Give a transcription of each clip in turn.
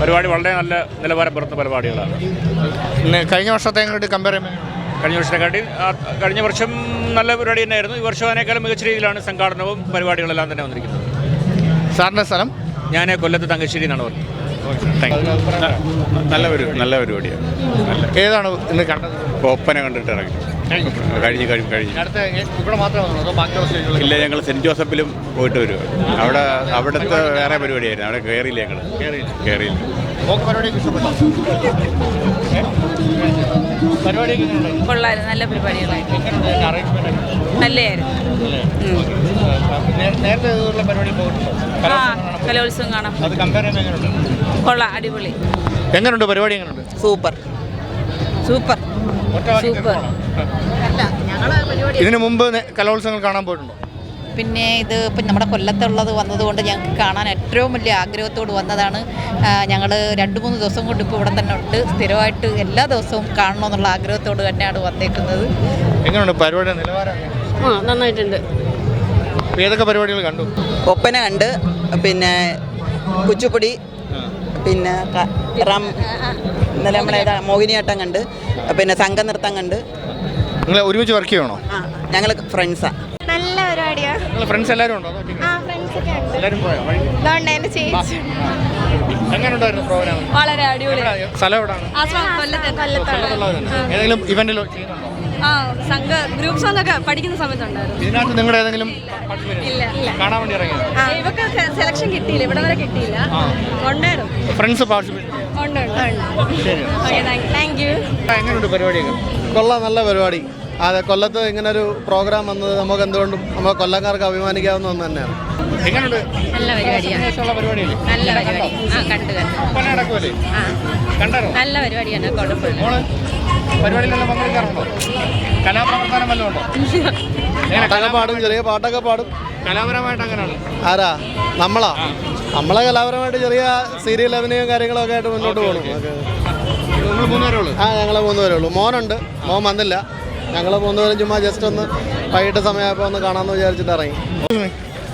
പരിപാടി വളരെ നല്ല നിലവാരം പുറത്ത പരിപാടികളാണ്. പിന്നെ കഴിഞ്ഞ വർഷത്തെ കമ്പയർ ചെയ്യുമ്പോൾ കഴിഞ്ഞ വർഷത്തെക്കാട്ടി കഴിഞ്ഞ വർഷം നല്ല പരിപാടി തന്നെയായിരുന്നു. ഈ വർഷം അതിനേക്കാളും മികച്ച രീതിയിലാണ് സംഘാടനവും പരിപാടികളെല്ലാം തന്നെ വന്നിരിക്കുന്നത്. സാറിന്റെ സ്ഥലം? ഞാൻ കൊല്ലത്ത് തങ്കശ്ശേരി എന്നാണ് പറഞ്ഞത് നല്ല ഒരു നല്ല പരിപാടിയാണ്. ഏതാണ് ഇന്ന് കണ്ടത്? ഒപ്പന കണ്ടിട്ട് ഇറങ്ങി. കഴിഞ്ഞ് കഴിഞ്ഞ് കഴിഞ്ഞ്. ഇല്ല ഞങ്ങൾ സെന്റ് ജോസഫിലും പോയിട്ട് വരും അവിടെ അവിടുത്തെ വേറെ പരിപാടിയായിരുന്നു. അവിടെ കയറിയില്ല ഞങ്ങൾ കയറിയില്ല പരിപാടിയൊക്കെ ഇഷ്ടപ്പെട്ടോ? ഏ? പരിപാടിയൊക്കെ എങ്ങനെയുണ്ട്? കൊള്ളായിരുന്നു. നല്ല പരിപാടികളായിരുന്നു നല്ലായിരുന്നു? നേരത്തെ പരിപാടി പോയിട്ടുണ്ടോ? ആ കലോത്സവം കാണാം. അത് കമ്പയർ ചെയ്യുമ്പോൾ എങ്ങനെയുണ്ട്? കൊള്ളാം. അടിപൊളി. എങ്ങനെയുണ്ട് പരിപാടി? എങ്ങനെയുണ്ട്? സൂപ്പർ. സൂപ്പർ. സൂപ്പർ. ഇതിനു മുമ്പ് കലോത്സവങ്ങൾ കാണാൻ പോയിട്ടുണ്ടോ? പിന്നെ ഇത് ഇപ്പം നമ്മുടെ കൊല്ലത്തുള്ളത് വന്നതുകൊണ്ട് ഞങ്ങൾക്ക് കാണാൻ ഏറ്റവും വലിയ ആഗ്രഹത്തോട് വന്നതാണ്. ഞങ്ങൾ രണ്ട് മൂന്ന് ദിവസം കൊണ്ട് ഇപ്പോൾ ഇവിടെ തന്നെ ഉണ്ട്. സ്ഥിരമായിട്ട് എല്ലാ ദിവസവും കാണണമെന്നുള്ള ആഗ്രഹത്തോട് തന്നെയാണ് വന്നേക്കുന്നത്. എങ്ങനെയുണ്ട് പരിപാടി നിലവാരം? ആ നന്നായിട്ടുണ്ട്. ഏതൊക്കെ പരിപാടികൾ കണ്ടു? ഒപ്പന കണ്ട് പിന്നെ കുച്ചുപ്പൊടി പിന്നെ റം ഇന്നലെ നമ്മളെ മോഹിനിയാട്ടം കണ്ട് പിന്നെ സംഘനൃത്തം കണ്ട്. നിങ്ങൾ ഒരുമിച്ച് വർക്ക് ചെയ്യണോ ഞങ്ങൾ ഫ്രണ്ട്സാണ് നിങ്ങൾ ഫ്രണ്ട്സ് എല്ലാവരും ഉണ്ടോ? ഉണ്ട്. എല്ലാവരും പോയോ? എങ്ങനെയുണ്ടായിരുന്നു പ്രോഗ്രാം വളരെ അടിപൊളി. സ്ഥലം എവിടാണ്? കൊല്ലത്തുള്ളവരാണ്. ഏതെങ്കിലും ഇവന്റിൽ ചെയ്യുന്നുണ്ടോ? ആ സംഘ ഗ്രൂപ്പ് സോങ് ഒക്കെ പഠിക്കുന്ന സമയത്തുണ്ടായിരുന്നു. ഇതിനകത്ത് നിങ്ങളുടെ ഏതെങ്കിലും participate കാണാൻ വേണ്ടി ഇറങ്ങിയത് ഇവക്ക് സെലക്ഷൻ കിട്ടിയില്ല. ഇവിടെ വരെ കിട്ടിയില്ല. ഉണ്ടായിരുന്നു. ഫ്രണ്ട്സ് പാർട്ടിസിപ്പേറ്റ് ഉണ്ട് ശരി. താങ്ക് യു എങ്ങനെയുണ്ട് പരിപാടിയൊക്കെ? കൊള്ളാം നല്ല പരിപാടി. അതെ കൊല്ലത്ത് ഇങ്ങനെ ഒരു പ്രോഗ്രാം വന്നത് നമുക്ക് എന്തുകൊണ്ടും നമ്മുടെ കൊല്ലക്കാർക്ക് അഭിമാനിക്കാവുന്ന ഒന്ന് തന്നെയാണ്. എങ്ങനെയുണ്ട്? നല്ല പരിപാടിയാണ് നല്ല പരിപാടി. ആ കണ്ടു നല്ല പരിപാടിയാണ് കുഴപ്പമില്ല. മോൾ പരിപാടിയിലെല്ലാം പങ്കെടുക്കാറുണ്ടോ? കലാപ്രവർത്തനം വല്ലതും ഉണ്ടോ? പാട്ടൊക്കെ പാടും ചെറിയ പാട്ടൊക്കെ പാടും. കലാപരമായിട്ട് അങ്ങനെയാണ്? ആരാ? നമ്മളാ? നമ്മളെ കലാപരമായിട്ട് ചെറിയ സീരിയൽ അഭിനയവും കാര്യങ്ങളൊക്കെ ആയിട്ട് മുന്നോട്ട് പോകണം. ആ ഞങ്ങളെ മൂന്നുപേരേ ഉള്ളൂ. മോനുണ്ട്. മോൻ വന്നില്ല. ഞങ്ങൾ മൂന്നുപേരും ചുമ്മാ ജസ്റ്റ് ഒന്ന് വൈകിട്ട് സമയമായപ്പോൾ ഒന്ന് കാണാമെന്ന് വിചാരിച്ചിട്ട് ഇറങ്ങി.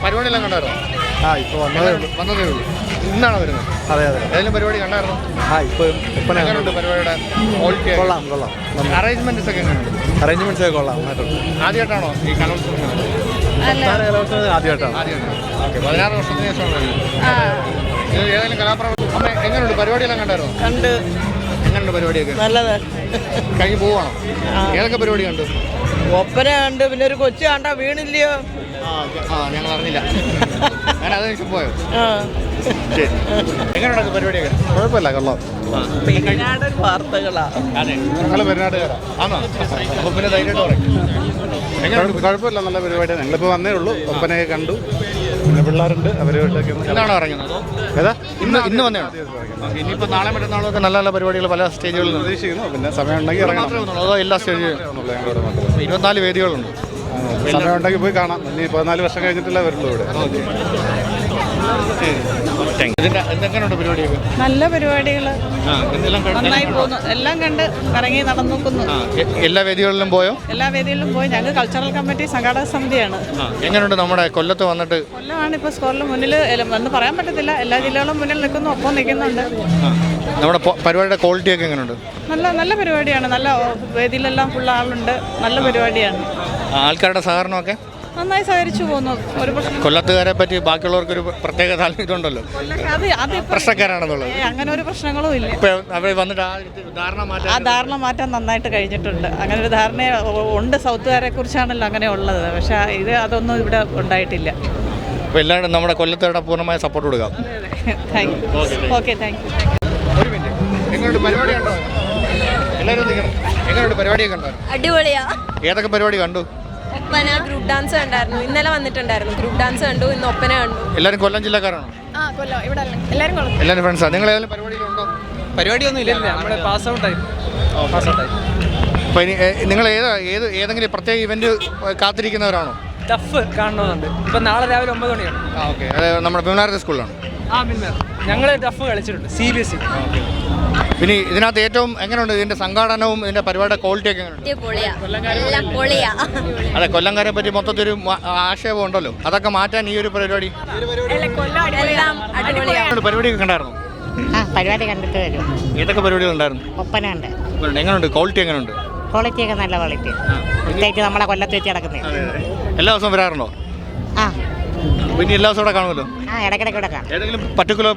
പരിപാടിയെല്ലാം കണ്ടായിരുന്നോ? ആ ഇപ്പോൾ വന്നതേ ഉള്ളൂ. വന്നതേ ഉള്ളൂ. ഇന്നാണ് വരുന്നത്? അതെ അതെ. ഏതെങ്കിലും പരിപാടി കണ്ടായിരുന്നു? ആ ഇപ്പോൾ ഇപ്പം എങ്ങനെയുണ്ട് പരിപാടിയുടെ ക്വാളിറ്റി കൊള്ളാം കൊള്ളാം. അറേഞ്ച്മെന്റ്സ് ഒക്കെ എങ്ങനെയുണ്ട് അറേഞ്ച്മെന്റ്സ് ഒക്കെ കൊള്ളാം ആദ്യമായിട്ടാണോ ഈ കലോത്സവം ആദ്യമായിട്ടാണ്. ആദ്യമായിട്ടാണ്. ഓക്കെ പതിനാറ് വർഷത്തിന് ശേഷമാണ് ഏതെങ്കിലും കലാപ്രവർത്തനം എങ്ങനെയുണ്ട് പരിപാടിയെല്ലാം കണ്ടായിരുന്നു? കണ്ട്. എങ്ങനെയുണ്ട് പരിപാടിയൊക്കെ? നല്ലത്. കഴിഞ്ഞ് പോവാണോ? ഏതൊക്കെ പരിപാടി കണ്ടു? ഒപ്പന കണ്ട് പിന്നെ ഒരു കൊച്ചു കണ്ട വീണില്ലയോ? ആ ഞങ്ങൾ അറിഞ്ഞില്ല. ഞാൻ അത് പോയോ? ശരി. എങ്ങനെയുണ്ട് പരിപാടിയൊക്കെ? കുഴപ്പമില്ല കൊള്ളാം. വാർത്തകളാ. അതെ. ഞങ്ങൾ പെരുന്നാട്ടുകാരാ ആണോ? അപ്പോൾ പിന്നെ ധൈര്യമായിട്ട് പറയും. കുഴപ്പമില്ല നല്ല പരിപാടിയാണ്. ഞങ്ങളിപ്പോൾ വന്നേ ഉള്ളൂ. ഒപ്പനയൊക്കെ കണ്ടു. പിന്നെ പിള്ളേരുണ്ട് അവരുമായിട്ടൊക്കെ ഒന്ന് ഇന്നാണോ ഇറങ്ങുന്നത്? ഏതാ? ഇന്ന് ഇന്ന് വന്നതാണ് ഇനിയിപ്പോൾ നാളെ മറ്റന്നാളും ഒക്കെ നല്ല നല്ല പരിപാടികൾ പല സ്റ്റേജുകളിൽ പ്രതീക്ഷിക്കുന്നു. പിന്നെ സമയം ഉണ്ടെങ്കിൽ ഇറങ്ങണം. അതോ എല്ലാ സ്റ്റേജിലും ഞങ്ങളിവിടെ മാത്രം ഇരുപത്തിനാല് വേദികളുണ്ട്. സമയം ഉണ്ടെങ്കിൽ പോയി കാണാം. ഇനി പതിനാല് വർഷം കഴിഞ്ഞിട്ടല്ലേ വരുള്ളൂ ഇവിടെ. നല്ല പരിപാടികൾ കണ്ട്- നന്നായി പോകുന്നു. എല്ലാം കണ്ട് ഇറങ്ങി നടന്നോക്കുന്നു. എല്ലാ വേദികളിലും പോയോ? എല്ലാ വേദികളിലും പോയി. ഞങ്ങൾ കൾച്ചറൽ കമ്മിറ്റി സംഘാടക സമിതിയാണ്. എങ്ങനെയുണ്ട് നമ്മുടെ കൊല്ലത്ത് വന്നിട്ട്? കൊല്ലമാണ് ഇപ്പോൾ സ്കോറിൽ മുന്നിൽ എന്ന് പറയാൻ പറ്റത്തില്ല. എല്ലാ ജില്ലകളും മുന്നിൽ നിൽക്കുന്നു ഒപ്പം നിൽക്കുന്നുണ്ട്. നമ്മുടെ പരിപാടിയുടെ ക്വാളിറ്റി ഒക്കെ എങ്ങനെയുണ്ട്? നല്ല നല്ല പരിപാടിയാണ്. നല്ല വേദിയിലെല്ലാം ഫുൾ ആളുണ്ട്. നല്ല പരിപാടിയാണ്. ആൾക്കാരുടെ സഹകരണമൊക്കെ? നന്നായി സഹകരിച്ചു പോകുന്നു. ഒരു പ്രശ്നം കൊല്ലത്തുകാരെ പറ്റി ബാക്കിയുള്ളവർക്ക് ഒരു പ്രത്യേക താല്പര്യം ഇതുണ്ടല്ലോ. അത് അത് പ്രശ്നക്കാരാണെന്നുള്ളത്. അങ്ങനെ ഒരു പ്രശ്നങ്ങളും ഇല്ല. അവർ വന്നിട്ട് ആ ധാരണ ആ മാറ്റാൻ ധാരണ മാറ്റാൻ നന്നായിട്ട് കഴിഞ്ഞിട്ടുണ്ട്. അങ്ങനെ ഒരു ധാരണ ഉണ്ട് സൗത്തുകാരെ കുറിച്ചാണല്ലോ അങ്ങനെ ഉള്ളത്. പക്ഷേ ഇത് അതൊന്നും ഇവിടെ ഉണ്ടായിട്ടില്ല. അപ്പോൾ എല്ലാവരും നമ്മുടെ കൊല്ലത്തുകാരുടെ പൂർണമായ സപ്പോർട്ട് കൊടുക്കാം. Thank you okay thank you എങ്ങനെയുണ്ട് പരിപാടി കണ്ടോ? എല്ലാവരും എങ്ങനെയുണ്ട് പരിപാടിയൊക്കെ കണ്ടോ? അടിപൊളിയാ. ഏതൊക്കെ പരിപാടി കണ്ടു? ഒപ്പന ഗ്രൂപ്പ് ഡാൻസ് കണ്ടായിരുന്നു. ഇന്നലെ വന്നിട്ടുണ്ടായിരുന്നു. ഗ്രൂപ്പ് ഡാൻസ് കണ്ടു ഇന്ന് ഒപ്പന കണ്ടു. എല്ലാവരും കൊല്ലം ജില്ലക്കാരാണോ? ആ കൊല്ലം. ഇവിടെ എല്ലാവരും കൊല്ലം. എല്ലാവരും ഫ്രണ്ട്സാണ് നിങ്ങൾ ഏതെങ്കിലും പരിപാടിയിലുണ്ടോ? പരിപാടിയൊന്നും ഇല്ല നമ്മുടെ പാസ് ആയി. പാസ് ഔട്ടായി അപ്പോൾ ഇനി നിങ്ങൾ ഏതാ ഏത് ഏതെങ്കിലും പ്രത്യേക ഇവന്റ് കാത്തിരിക്കുന്നവരാണോ? ടഫ് കാണണമെന്നുണ്ട്. ഇപ്പൊ നാളെ രാവിലെ ഒമ്പത് മണിയാണ്. ആ ഓക്കെ. നമ്മുടെ ബിമനാരത്തെ സ്കൂളിലാണ്. ആ പിന്നെ ഞങ്ങൾ ടഫ് കളിച്ചിട്ടുണ്ട് സി ബി എസ് ഇ പിന്നെ ഇതിനകത്ത് ഏറ്റവും എങ്ങനെയുണ്ട് ഇതിന്റെ സംഘാടനവും ഇതിന്റെ പരിപാടിയുടെ ക്വാളിറ്റി ഒക്കെ എങ്ങനെയുണ്ട്? പൊളിയാ എല്ലാം പൊളിയാ. അതെ കൊല്ലംകാരെ പറ്റി മൊത്തത്തിൽ ഒരു ആക്ഷേപം ഉണ്ടല്ലോ. അതൊക്കെ മാറ്റാൻ ഈ ഒരു പരിപാടി? പരിപാടി കണ്ടായിരുന്നു? ആ പരിപാടി കണ്ടിട്ട് വരും. ഏതൊക്കെ പരിപാടികളുണ്ടായിരുന്നു ഒപ്പന ഉണ്ട് എങ്ങനെയുണ്ട്? ക്വാളിറ്റി എങ്ങനെയുണ്ട്? ക്വാളിറ്റി ഒക്കെ നല്ല ക്വാളിറ്റി പ്രത്യേകിച്ച് നമ്മളെ കൊല്ലത്ത് വെച്ച് നടക്കുന്നത് എല്ലാ ദിവസവും വരാറുണ്ടോ? പിന്നെ എല്ലാ ദിവസവും ഇവിടെ കാണുമല്ലോ? ആ ഇടയ്ക്കിടയ്ക്ക് ഇവിടെ കാണാം. ഏതെങ്കിലും പർട്ടിക്കുലർ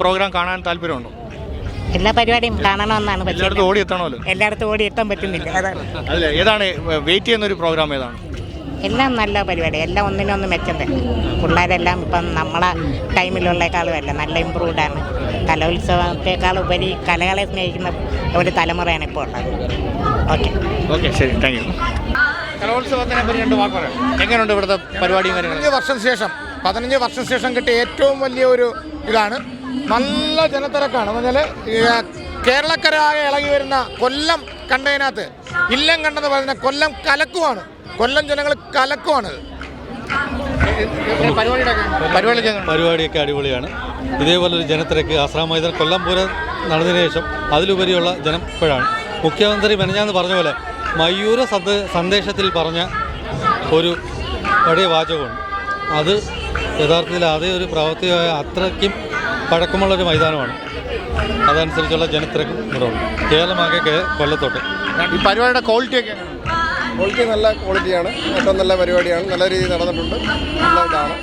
പ്രോഗ്രാം കാണാൻ താല്പര്യമുണ്ടോ? എല്ലാ പരിപാടിയും കാണണമെന്നാണ് എല്ലായിടത്തും ഓടി എത്തണമല്ലോ? എല്ലായിടത്തും ഓടി എത്താൻ പറ്റുന്നില്ല. അതാണ്. അല്ല ഏതാണ് വെയിറ്റ് ചെയ്യുന്ന ഒരു പ്രോഗ്രാം ഏതാണ്? എല്ലാം നല്ല പരിപാടി എല്ലാം ഒന്നിനൊന്ന് മെച്ചം തന്നെ പിള്ളേരെല്ലാം ഇപ്പം നമ്മളെ ടൈമിലുള്ളേക്കാളും അല്ല നല്ല ഇമ്പ്രൂവ്ഡ് ആണ്. കലോത്സവത്തെക്കാൾ ഉപരി കലകളെ സ്നേഹിക്കുന്ന ഒരു തലമുറയാണ് ഇപ്പോൾ ഉള്ളത്. ഓക്കെ ഓക്കെ ശരി താങ്ക് യു കലോത്സവത്തിനെ പറ്റി രണ്ട് വാക്ക് പറയാം എങ്ങനെയുണ്ട് ഇവിടുത്തെ പരിപാടിയും കാര്യങ്ങളും? വർഷം ശേഷം പതിനഞ്ച് വർഷം ശേഷം കിട്ടിയ ഏറ്റവും വലിയ ഒരു ഇതാണ്. നല്ല ജനത്തിരക്കാണ്. എന്ന് വെച്ചാൽ കേരളക്കരായ ഇളകി വരുന്ന കൊല്ലം കണ്ടതിനകത്ത് ഇല്ലം കണ്ടെന്ന് പറയുന്ന കൊല്ലം കലക്കുമാണ് കൊല്ലം ജനങ്ങൾ കലക്കുമാണ് പരിപാടിയൊക്കെ? അടിപൊളിയാണ്. ഇതേപോലെ ഒരു ജനത്തിരക്ക് ആശ്രാമൈതൽ കൊല്ലം പൂരം നടന്നതിന് ശേഷം അതിലുപരിയുള്ള ജനം ഇപ്പോഴാണ്. മുഖ്യമന്ത്രി മെനഞ്ഞാന്ന് പറഞ്ഞ പോലെ മയൂര സന്ദേശത്തിൽ പറഞ്ഞ ഒരു പഴയ വാചകമുണ്ട്. അത് യഥാർത്ഥത്തിൽ അതേ ഒരു പ്രവർത്തിയായ അത്രയ്ക്കും പഴക്കമുള്ളൊരു മൈതാനമാണ്. അതനുസരിച്ചുള്ള ജനത്തിരക്കും ഇവിടെ ഉണ്ട്. കേരളമാകെ കേ കൊല്ലത്തോട്ട്. ഈ പരിപാടിയുടെ ക്വാളിറ്റി ഒക്കെ ക്വാളിറ്റി നല്ല ക്വാളിറ്റിയാണ് ഏറ്റവും നല്ല പരിപാടിയാണ്. നല്ല രീതിയിൽ നടന്നിട്ടുണ്ട്. നല്ല ഇതാണ്.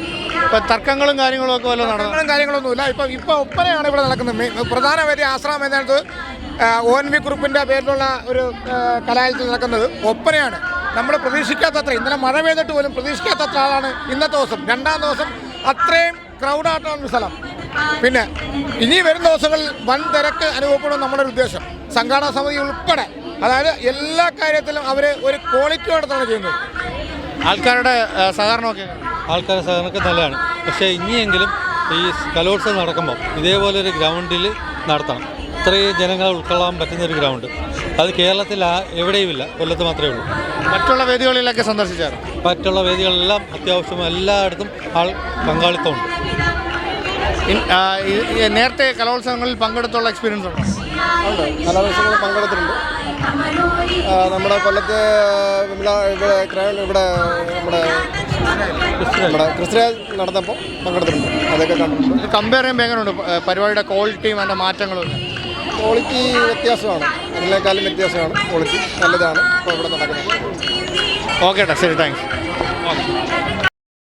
ഇപ്പം തർക്കങ്ങളും കാര്യങ്ങളും ഒക്കെ വല്ലതും നടന്നു? കാര്യങ്ങളൊന്നുമില്ല ഇപ്പം ഇപ്പം ഒപ്പനയാണ് ഇവിടെ നടക്കുന്നത്. പ്രധാന വരി ആശ്രമം മൈതാനത്ത് ഒ എൻ വി ഗ്രൂപ്പിന്റെ പേരിലുള്ള ഒരു കലാലയത്തിൽ നടക്കുന്നത് ഒപ്പനയാണ്. നമ്മൾ പ്രതീക്ഷിക്കാത്തത്ര. ഇന്നലെ മഴ പെയ്തിട്ട് പോലും പ്രതീക്ഷിക്കാത്തത്ര ആളാണ് ഇന്നത്തെ ദിവസം. രണ്ടാം ദിവസം അത്രയും ക്രൗഡായിട്ടുള്ള സ്ഥലം. പിന്നെ ഇനി വരുന്ന ദിവസങ്ങളിൽ വൻ തിരക്ക് അനുഭവപ്പെടും നമ്മുടെ ഒരു ഉദ്ദേശം. സംഘാടക സമിതി ഉൾപ്പെടെ. അതായത് എല്ലാ കാര്യത്തിലും അവർ ഒരു ക്വാളിറ്റിയോടത്താണ് ചെയ്യുന്നത്. ആൾക്കാരുടെ സഹകരണമൊക്കെ ആൾക്കാരുടെ ആൾക്കാരെ സഹകരണമൊക്കെ നല്ലതാണ്. പക്ഷേ ഇനിയെങ്കിലും ഈ കലോത്സവം നടക്കുമ്പോൾ ഇതേപോലെ ഒരു ഗ്രൗണ്ടിൽ നടത്തണം. ഇത്രയും ജനങ്ങളെ ഉൾക്കൊള്ളാൻ പറ്റുന്ന ഒരു ഗ്രൗണ്ട് അത് കേരളത്തിൽ എവിടെയും എവിടെയുമില്ല. കൊല്ലത്ത് മാത്രമേ ഉള്ളൂ. മറ്റുള്ള വേദികളിലൊക്കെ സന്ദർശിച്ചാണ്? മറ്റുള്ള വേദികളെല്ലാം അത്യാവശ്യം എല്ലായിടത്തും ആൾ പങ്കാളിത്തമുണ്ട്. നേരത്തെ കലോത്സവങ്ങളിൽ പങ്കെടുത്തുള്ള എക്സ്പീരിയൻസ് ഉണ്ടോ? ഉണ്ട്. കലോത്സവങ്ങളിൽ പങ്കെടുത്തിട്ടുണ്ട്. നമ്മുടെ കൊല്ലത്ത് ഇവിടെ ഇവിടെ നമ്മുടെ നമ്മുടെ ക്രിസ്ത്യൻ നടന്നപ്പോൾ പങ്കെടുത്തിട്ടുണ്ട്. അതൊക്കെ കണ്ടിട്ടുണ്ട്. കമ്പയർ ചെയ്യുമ്പോൾ എങ്ങനെയുണ്ട് പരിപാടിയുടെ ക്വാളിറ്റിയും അതിന്റെ മാറ്റങ്ങളും? ക്വാളിറ്റി വ്യത്യാസമാണ്. അതിനേക്കാളും വ്യത്യാസമാണ്. ക്വാളിറ്റി നല്ലതാണ്. ഇപ്പോൾ ഇവിടെ നടക്കുന്നത്. ഓക്കെ ഏട്ടാ ശരി താങ്ക്സ്